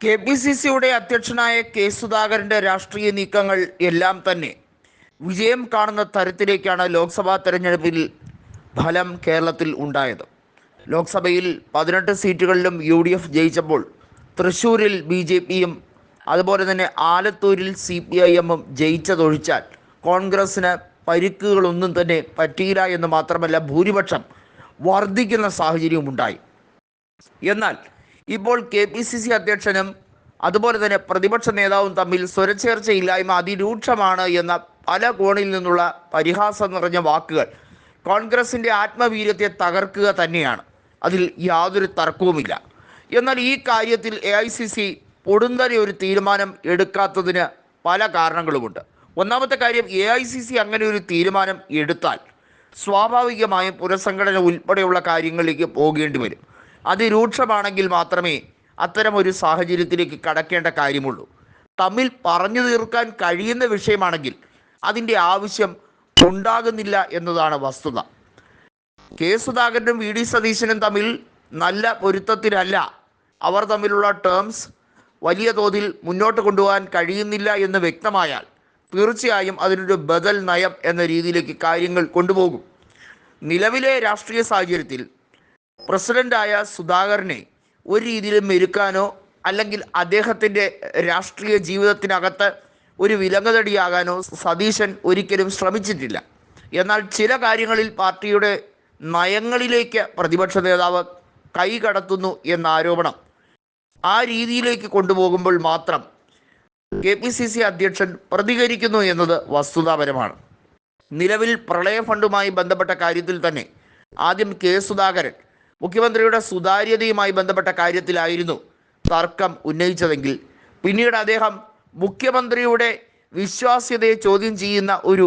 K P C സിയുടെ അധ്യക്ഷനായ K സുധാകരന്റെ രാഷ്ട്രീയ നീക്കങ്ങൾ എല്ലാം തന്നെ വിജയം കാണുന്ന തരത്തിലേക്കാണ് ലോക്സഭാ തെരഞ്ഞെടുപ്പിൽ ഫലം കേരളത്തിൽ ഉണ്ടായത്. ലോക്സഭയിൽ പതിനെട്ട് സീറ്റുകളിലും യു ഡി എഫ് ജയിച്ചപ്പോൾ തൃശ്ശൂരിൽ ബി ജെ പിയും അതുപോലെ തന്നെ ആലത്തൂരിൽ സി പി ഐ എമ്മും ജയിച്ചതൊഴിച്ചാൽ കോൺഗ്രസ്സിന് പരിക്കുകളൊന്നും തന്നെ പറ്റിയില്ല എന്ന് മാത്രമല്ല ഭൂരിപക്ഷം വർദ്ധിക്കുന്ന സാഹചര്യവും ഉണ്ടായി എന്നാൽ ഇപ്പോൾ കെ പി സി സി അധ്യക്ഷനും അതുപോലെ തന്നെ പ്രതിപക്ഷ നേതാവും തമ്മിൽ സ്വരച്ചേർച്ചയില്ലായ്മ അതിരൂക്ഷമാണ് എന്ന പല കോണിൽ നിന്നുള്ള പരിഹാസം നിറഞ്ഞ വാക്കുകൾ കോൺഗ്രസിന്റെ ആത്മവീര്യത്തെ തകർക്കുക തന്നെയാണ്. അതിൽ യാതൊരു തർക്കവുമില്ല. എന്നാൽ ഈ കാര്യത്തിൽ എ ഐ സി സി പൊടുന്നനെ ഒരു തീരുമാനം എടുക്കാത്തതിന് പല കാരണങ്ങളുമുണ്ട്. ഒന്നാമത്തെ കാര്യം എ ഐ സി സി അങ്ങനെ ഒരു തീരുമാനം എടുത്താൽ സ്വാഭാവികമായും പുനഃസംഘടന ഉൾപ്പെടെയുള്ള കാര്യങ്ങളിലേക്ക് പോകേണ്ടി വരും. അതിരൂക്ഷമാണെങ്കിൽ മാത്രമേ അത്തരം ഒരു സാഹചര്യത്തിലേക്ക് കടക്കേണ്ട കാര്യമുള്ളൂ. തമ്മിൽ പറഞ്ഞു തീർക്കാൻ കഴിയുന്ന വിഷയമാണെങ്കിൽ അതിന്റെ ആവശ്യം ഉണ്ടാകുന്നില്ല എന്നതാണ് വസ്തുത. കെ സുധാകരനും വി ഡി സതീശനും തമ്മിൽ നല്ല പൊരുത്തത്തിലല്ല. അവർ തമ്മിലുള്ള ടേംസ് വലിയ തോതിൽ മുന്നോട്ട് കൊണ്ടുപോകാൻ കഴിയുന്നില്ല എന്ന് വ്യക്തമായാൽ തീർച്ചയായും അതിനൊരു ബദൽ നയം എന്ന രീതിയിലേക്ക് കാര്യങ്ങൾ കൊണ്ടുപോകും. നിലവിലെ രാഷ്ട്രീയ സാഹചര്യത്തിൽ പ്രസിഡന്റായ സുധാകരനെ ഒരു രീതിയിലും മെരുക്കാനോ അല്ലെങ്കിൽ അദ്ദേഹത്തിന്റെ രാഷ്ട്രീയ ജീവിതത്തിനകത്ത് ഒരു വിലങ്ങതടിയാകാനോ സതീശൻ ഒരിക്കലും ശ്രമിച്ചിട്ടില്ല. എന്നാൽ ചില കാര്യങ്ങളിൽ പാർട്ടിയുടെ നയങ്ങളിലേക്ക് പ്രതിപക്ഷ നേതാവ് കൈ കടത്തുന്നു എന്ന ആരോപണം ആ രീതിയിലേക്ക് കൊണ്ടുപോകുമ്പോൾ മാത്രം കെ പി സി സി അധ്യക്ഷൻ പ്രതികരിക്കുന്നു എന്നത് വസ്തുതാപരമാണ്. നിലവിൽ പ്രളയ ഫണ്ടുമായി ബന്ധപ്പെട്ട കാര്യത്തിൽ തന്നെ ആദ്യം കെ സുധാകരൻ മുഖ്യമന്ത്രിയുടെ സുതാര്യതയുമായി ബന്ധപ്പെട്ട കാര്യത്തിലായിരുന്നു തർക്കം ഉന്നയിച്ചതെങ്കിൽ. പിന്നീട് അദ്ദേഹം മുഖ്യമന്ത്രിയുടെ വിശ്വാസ്യതയെ ചോദ്യം ചെയ്യുന്ന ഒരു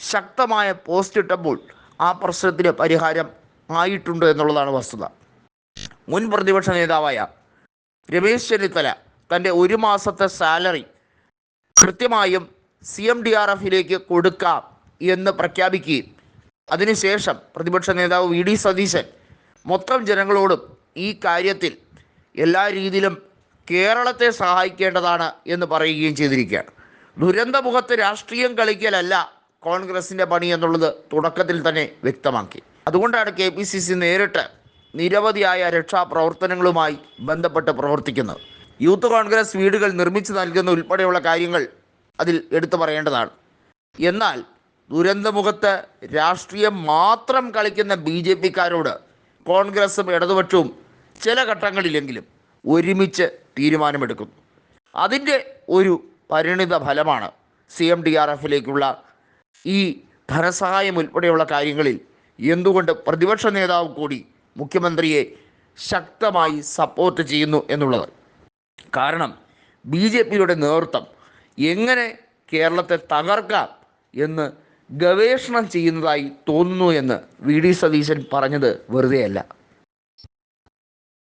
ശക്തമായ പോസ്റ്റ് ഇട്ടപ്പോൾ ആ പ്രശ്നത്തിന് പരിഹാരം ആയിട്ടുണ്ട് എന്നുള്ളതാണ് വസ്തുത. മുൻ പ്രതിപക്ഷ നേതാവായ രമേശ് ചെന്നിത്തല തന്റെ ഒരു മാസത്തെ സാലറി കൃത്യമായും സി എം ഡി ആർ എഫിലേക്ക് കൊടുക്കാം എന്ന് പ്രഖ്യാപിക്കുകയും അതിനുശേഷം പ്രതിപക്ഷ നേതാവ് വി ഡി സതീശൻ മൊത്തം ജനങ്ങളോടും ഈ കാര്യത്തിൽ എല്ലാ രീതിയിലും കേരളത്തെ സഹായിക്കേണ്ടതാണ് എന്ന് പറയുകയും ചെയ്തിരിക്കുകയാണ്. ദുരന്തമുഖത്ത് രാഷ്ട്രീയം കളിക്കലല്ല കോൺഗ്രസിന്റെ പണി എന്നുള്ളത് തുടക്കത്തിൽ തന്നെ വ്യക്തമാക്കി. അതുകൊണ്ടാണ് കെ പി സി സി നേരിട്ട് നിരവധിയായ രക്ഷാപ്രവർത്തനങ്ങളുമായി ബന്ധപ്പെട്ട് പ്രവർത്തിക്കുന്നത്. യൂത്ത് കോൺഗ്രസ് വീടുകൾ നിർമ്മിച്ചു നൽകുന്ന ഉൾപ്പെടെയുള്ള കാര്യങ്ങൾ അതിൽ എടുത്തു പറയേണ്ടതാണ്. എന്നാൽ ദുരന്തമുഖത്ത് രാഷ്ട്രീയം മാത്രം കളിക്കുന്ന ബി ജെ പിക്കാരോട് കോൺഗ്രസും ഇടതുപക്ഷവും ചില ഘട്ടങ്ങളിലെങ്കിലും ഒരുമിച്ച് തീരുമാനമെടുക്കുന്നു. അതിന്റെ ഒരു പരിണിത ഫലമാണ് സി എം ഡി ആർ എഫിലേക്കുള്ള ഈ ധനസഹായം ഉൾപ്പെടെയുള്ള കാര്യങ്ങളിൽ എന്തുകൊണ്ട് പ്രതിപക്ഷ നേതാവ് കൂടി മുഖ്യമന്ത്രിയെ ശക്തമായി സപ്പോർട്ട് ചെയ്യുന്നു എന്നുള്ളത്. കാരണം ബി ജെ പിയുടെ നേതൃത്വം എങ്ങനെ കേരളത്തെ തകർക്കാം എന്ന് ഗവേഷണം ചെയ്യുന്നതായി തോന്നുന്നു എന്ന് വി ഡി സതീശൻ പറഞ്ഞത് വെറുതെയല്ല.